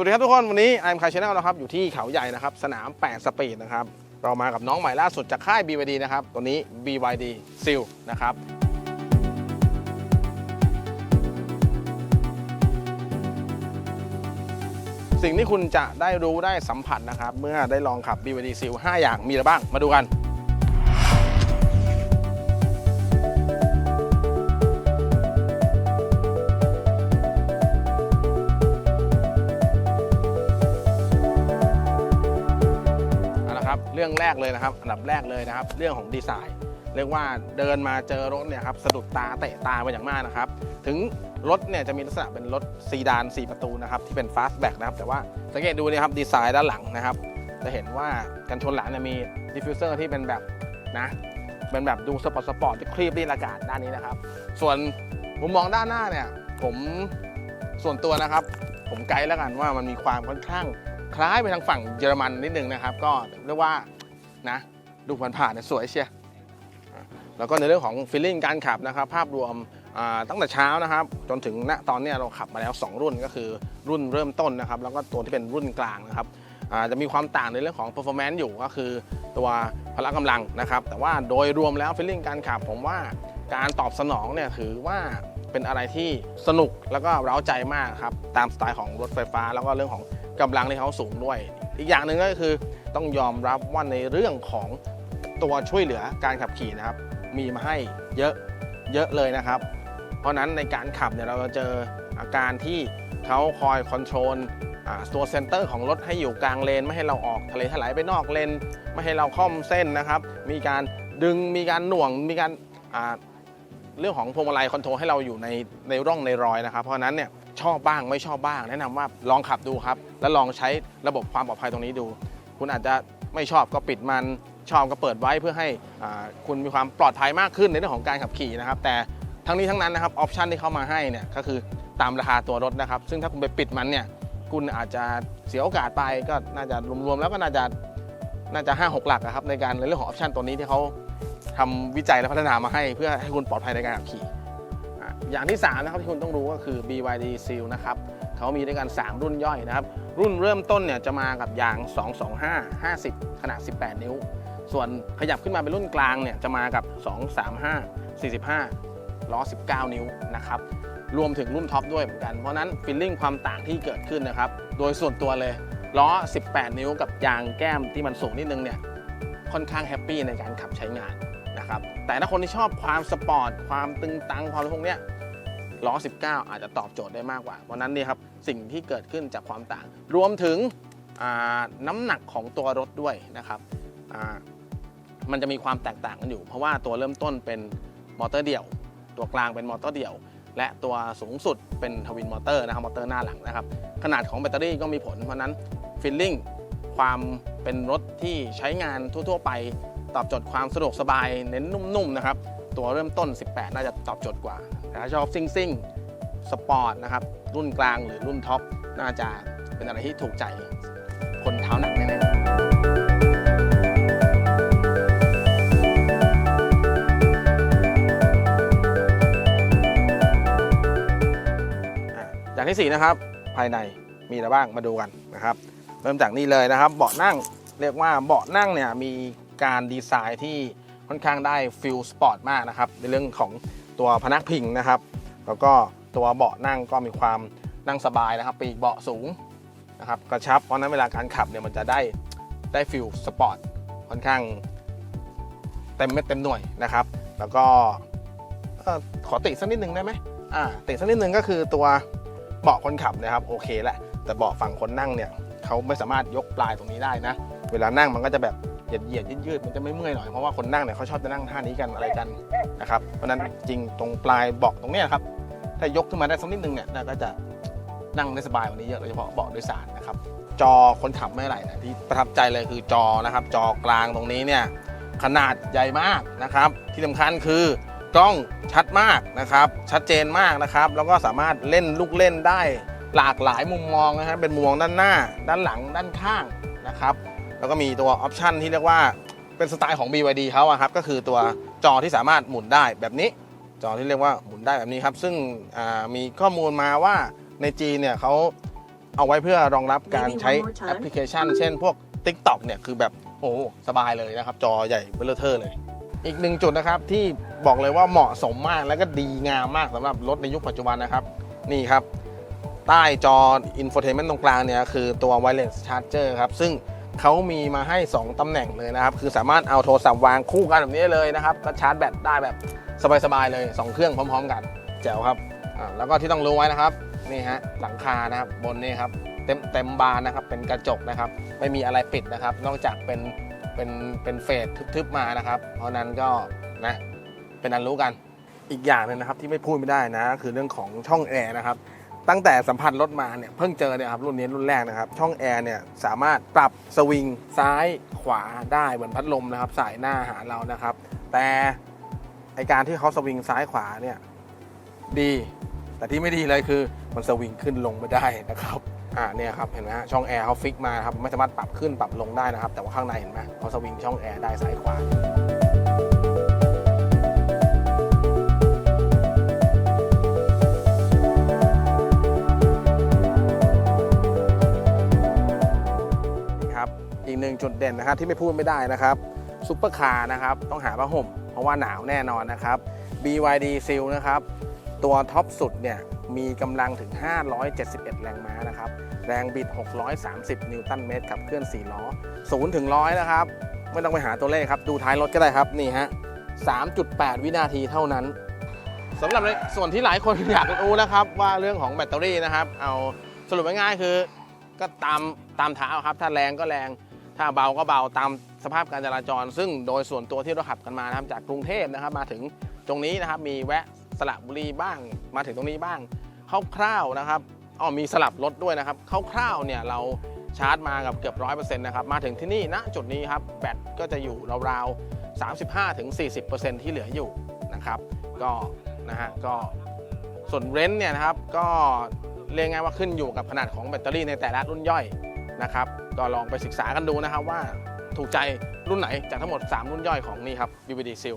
วัสดีครับทุกคน วันนี้ไอ m มคายชาแนลนะครับ อยู่ที่เขาใหญ่นะครับ สนาม 8 สปีดนะครับ เรามากับน้องใหม่ล่าสุดจากค่าย BYD นะครับ ตัวนี้ BYD Seal นะครับสิ่งที่คุณจะได้รู้ได้สัมผัสนะครับ เมื่อได้ลองขับ BYD Seal 5 อย่างมีอะไรบ้างมาดูกัน เรื่องแรกเลยนะครับ อันดับแรกเลยนะครับ เรื่องของดีไซน์ เรียกว่าเดินมาเจอรถเนี่ยครับสะดุดตาเตะตาไปอย่างมากนะครับ ถึงรถเนี่ยจะมีลักษณะเป็นรถซีดาน 4 ประตูนะครับที่เป็นฟาสต์แบ็กนะครับแต่ว่าสังเกตดูนะครับดีไซน์ด้านหลังนะครับ จะเห็นว่ากันชนหลังเนี่ยมีดิฟฟิวเซอร์ที่เป็นแบบนะเป็นแบบดูสปอร์ตสปอร์ตที่คลีบรีดอากาศด้านนี้นะครับ ส่วนมุมมองด้านหน้าเนี่ยผมส่วนตัวนะครับ ผมไกด์แล้วกันว่ามันมีความค่อนข้าง คล้ายไปทางฝั่งเยอรมันนิดนึงนะครับ ก็เรียกว่านะดูผ่านๆเนี่ยสวยเชียแล้วก็ในเรื่องของฟีลลิ่งการขับนะครับ ภาพรวมตั้งแต่เช้านะครับ จนถึงณตอนนี้เราขับมาแล้ว 2 รุ่นก็คือรุ่นเริ่มต้นนะครับ แล้วก็ตัวที่เป็นรุ่นกลางนะครับจะมีความต่างในเรื่องของ performance อยู่ก็คือตัวพละกำลังนะครับ แต่ว่าโดยรวมแล้วฟีลลิ่งการขับ ผมว่าการตอบสนองเนี่ยถือว่าเป็นอะไรที่สนุกแล้วก็เร้าใจมากครับ ตามสไตล์ของรถไฟฟ้า แล้วก็เรื่องของ กำลังที่เขาสูงด้วย อีกอย่างหนึ่งก็คือต้องยอมรับว่าในเรื่องของตัวช่วยเหลือการขับขี่นะครับ มีมาให้เยอะเยอะเลยนะครับ เพราะนั้นในการขับเนี่ยเราจะเจออาการที่เขาคอยคอนโทรลตัวเซนเตอร์ของรถให้อยู่กลางเลน ไม่ให้เราออกทะเลถลายไปนอกเลน ไม่ให้เราค่อมเส้นนะครับ มีการดึงมีการหน่วงมีการเรื่องของพวงมาลัยคอนโทรลให้เราอยู่ในในร่องในรอยนะครับ เพราะนั้นเนี่ย ชอบบ้างไม่ชอบบ้าง แนะนำว่าลองขับดูครับ แล้วลองใช้ระบบความปลอดภัยตรงนี้ดู คุณอาจจะไม่ชอบก็ปิดมันชอบก็เปิดไว้เพื่อให้คุณมีความปลอดภัยมากขึ้นในเรื่องของการขับขี่นะครับ แต่ทั้งนี้ทั้งนั้นนะครับออปชันที่เข้ามาให้เนี่ยก็คือตามราคาตัวรถนะครับ ซึ่งถ้าคุณไปปิดมันเนี่ยคุณอาจจะเสียโอกาสไปก็น่าจะรวมๆแล้วก็น่าจะน่าจะ5 6หลักอะครับในการในเรื่องของออปชันตัวนี้ที่เขาทำวิจัยและพัฒนามาให้เพื่อให้คุณปลอดภัยในการขับขี่ อย่างที่สามนะครับที่คุณต้องรู้ก็คือ BYD Seal นะครับเขามีด้วยกัน 3 รุ่นย่อยนะครับ รุ่นเริ่มต้นเนี่ยจะมากับยาง 225 50 ขนาด 18 นิ้ว ส่วนขยับขึ้นมาเป็นรุ่นกลางเนี่ยจะมากับ 235 45 ล้อ 19 นิ้วนะครับรวมถึงรุ่นท็อปด้วยเหมือนกัน เพราะนั้นฟีลลิ่งความต่างที่เกิดขึ้นนะครับ โดยส่วนตัวเลยล้อ 18 นิ้วกับยางแก้มที่มันสูงนิดนึงเนี่ยค่อนข้างแฮปปี้ในการขับใช้งานนะครับแต่ถ้าคนที่ชอบความสปอร์ต ความตึงตังความอะไรพวกเนี้ย ล้อ 19 อาจจะตอบโจทย์ได้มากกว่า เพราะนั้นนี่ครับสิ่งที่เกิดขึ้นจากความต่าง รวมถึงน้ำหนักของตัวรถด้วยนะครับมันจะมีความแตกต่างกันอยู่ เพราะว่าตัวเริ่มต้นเป็นมอเตอร์เดี่ยว ตัวกลางเป็นมอเตอร์เดี่ยว และตัวสูงสุดเป็นทวินมอเตอร์นะครับมอเตอร์หน้าหลังนะครับ ขนาดของแบตเตอรี่ก็มีผล เพราะนั้นฟีลลิ่งความเป็นรถที่ใช้งานทั่ว ๆ ไป ตอบโจทย์ความสะดวกสบายเน้นนุ่มๆนะครับ ตัวเริ่มต้น 18 น่าจะตอบโจทย์กว่า ถ้าชอบซิ่งซิ่งสปอร์ตนะครับ รุ่นกลางหรือรุ่นท็อป น่าจะเป็นอะไรที่ถูกใจคนเท้าหนักแน่ๆอะอย่างที่4นะครับภายในมีอะไรบ้างมาดูกันนะครับ เริ่มจากนี่เลยนะครับ เบาะนั่งเรียกว่าเบาะนั่งเนี่ยมีการดีไซน์ที่ค่อนข้างได้ฟิลสปอร์ตมากนะครับ ในเรื่องของตัวพนักพิงนะครับ แล้วก็ตัวเบาะนั่งก็มีความนั่งสบายนะครับ ปีกเบาะสูงนะครับกระชับเพราะนั้นเวลาการขับเนี่ยมันจะได้ได้ฟิลสปอร์ตค่อนข้างเต็มเม็ดเต็มหน่วยนะครับ แล้วก็เอ่อขอติสักนิดนึงได้ไหมอ่าติสักนิดนึงก็คือตัวเบาะคนขับนะครับโอเคแหละแต่เบาะฝั่งคนนั่งเนี่ยเขาไม่สามารถยกปลายตรงนี้ได้นะ เวลานั่งมันก็จะแบบ เหยียดเหยียดๆยืดๆมันจะไม่เมื่อยหน่อยเพราะว่าคนนั่งเนี่ยเขาชอบจะนั่งท่านี้กันอะไรกันนะครับเพราะนั้นจริงตรงปลายเบาะตรงเนี้ยครับถ้ายกขึ้นมาได้สักนิดนึงเนี่ยน่าก็จะนั่งได้สบายกว่านี้เยอะโดยเฉพาะเบาะโดยสารนะครับจอคนขับไม่อะไรนะที่ประทับใจเลยคือจอนะครับ จอกลางตรงนี้เนี่ยขนาดใหญ่มากนะครับ ที่สำคัญคือกล้องชัดมากนะครับ ชัดเจนมากนะครับ แล้วก็สามารถเล่นลูกเล่นได้หลากหลายมุมมองนะครับเป็นมุมมองด้านหน้า ด้านหลังด้านข้างนะครับ แล้วก็มีตัวออปชันที่เรียกว่าเป็นสไตล์ของ BYD เขาอะครับก็คือตัวจอที่สามารถหมุนได้แบบนี้ จอที่เรียกว่าหมุนได้แบบนี้ครับ ซึ่งอ่ามีข้อมูลมาว่าในจีนเนี่ยเขาเอาไว้เพื่อรองรับการ Maybe ใช้ one more time แอปพลิเคชัน เช่นพวก TikTok เนี่ยคือแบบโอ้โหสบายเลยนะครับ จอใหญ่เบลอเทอร์เลย อีกหนึ่งจุดนะครับที่บอกเลยว่าเหมาะสมมากแล้วก็ดีงามมากสำหรับรถในยุคปัจจุบันนะครับ นี่ครับ ใต้จอ Infotainment ตรงกลางเนี่ยคือตัว Wireless Charger ครับ ซึ่ง เขามีมาให้ 2ตำแหน่งเลยนะครับ คือสามารถเอาโทรศัพท์วางคู่กันแบบนี้เลยนะครับ ก็ชาร์จแบตได้แบบสบายๆเลย 2 เครื่องพร้อม ๆ กันแจ๋วครับอ่าแล้วก็ที่ต้องรู้ไว้นะครับนี่ฮะหลังคานะครับบนนี่ครับเต็มเต็มบานนะครับเป็นกระจกนะครับ ไม่มีอะไรปิดนะครับ นอกจากเป็นเป็นเป็นเฟสทึบๆมานะครับ เพราะนั้นก็นะเป็นอันรู้กันอีกอย่างหนึงนะครับที่ไม่พูดไม่ได้นะ คือเรื่องของช่องแอร์นะครับ ตั้งแต่สัมผัสรถมาเนี่ยเพิ่งเจอเนี่ยครับรุ่นนี้รุ่นแรกนะครับ ช่องแอร์เนี่ยสามารถปรับสวิงซ้ายขวาได้เหมือนพัดลมนะครับสายหน้าหาเรานะครับ แต่ไอการที่เขาสวิงซ้ายขวาเนี่ยดี แต่ที่ไม่ดีเลยคือมันสวิงขึ้นลงไม่ได้นะครับอ่าเนี่ยครับเห็นไหมฮะช่องแอร์เขาฟิกมาครับไม่สามารถปรับขึ้นปรับลงได้นะครับ แต่ว่าข้างในเห็นไหมเขาสวิงช่องแอร์ได้ซ้ายขวา หนึ่งจุดเด่นนะครับที่ไม่พูดไม่ได้นะครับซุปเปอร์คาร์นะครับต้องหาผ้าห่ม เพราะว่าหนาวแน่นอนนะครับ BYD Seal นะครับตัวท็อปสุดเนี่ยมีกำลังถึง 571 แรงม้านะครับแรงบิด 630 นิวตันเมตรขับเคลื่อน 4 ล้อ 0 ถึง 100 นะครับ ไม่ต้องไปหาตัวเลขครับ ดูท้ายรถก็ได้ครับ นี่ฮะ 3.8 วินาทีเท่านั้นสำหรับในส่วนที่หลายคนอยากรู้นะครับ ว่าเรื่องของแบตเตอรี่นะครับ เอาสรุปง่ายๆคือ ก็ตามตามเท้าครับ ถ้าแรงก็แรง ถ้าเบาก็เบาตามสภาพการจราจร ซึ่งโดยส่วนตัวที่เราขับกันมานะครับจากกรุงเทพนะครับมาถึงตรงนี้นะครับมีแวะสระบุรีบ้าง มาถึงตรงนี้บ้างคร่าวๆนะครับอ๋อมีสลับรถด้วยนะครับคร่าวๆเนี่ยเราชาร์จมากับเกือบร้อยเปอร์เซ็นต์นะครับมาถึงที่นี่ณจุดนี้ครับแบตก็จะอยู่ราวๆ 35-40%ที่เหลืออยู่นะครับก็นะฮะก็ส่วนเรนท์เนี่ยนะครับก็เรียกง่ายว่าขึ้นอยู่กับขนาดของแบตเตอรี่ในแต่ละรุ่นย่อยนะครับ ก็ลองไปศึกษากันดูนะครับว่าถูกใจรุ่นไหนจากทั้งหมด 3 รุ่นย่อยของนี่ครับ UVD Seal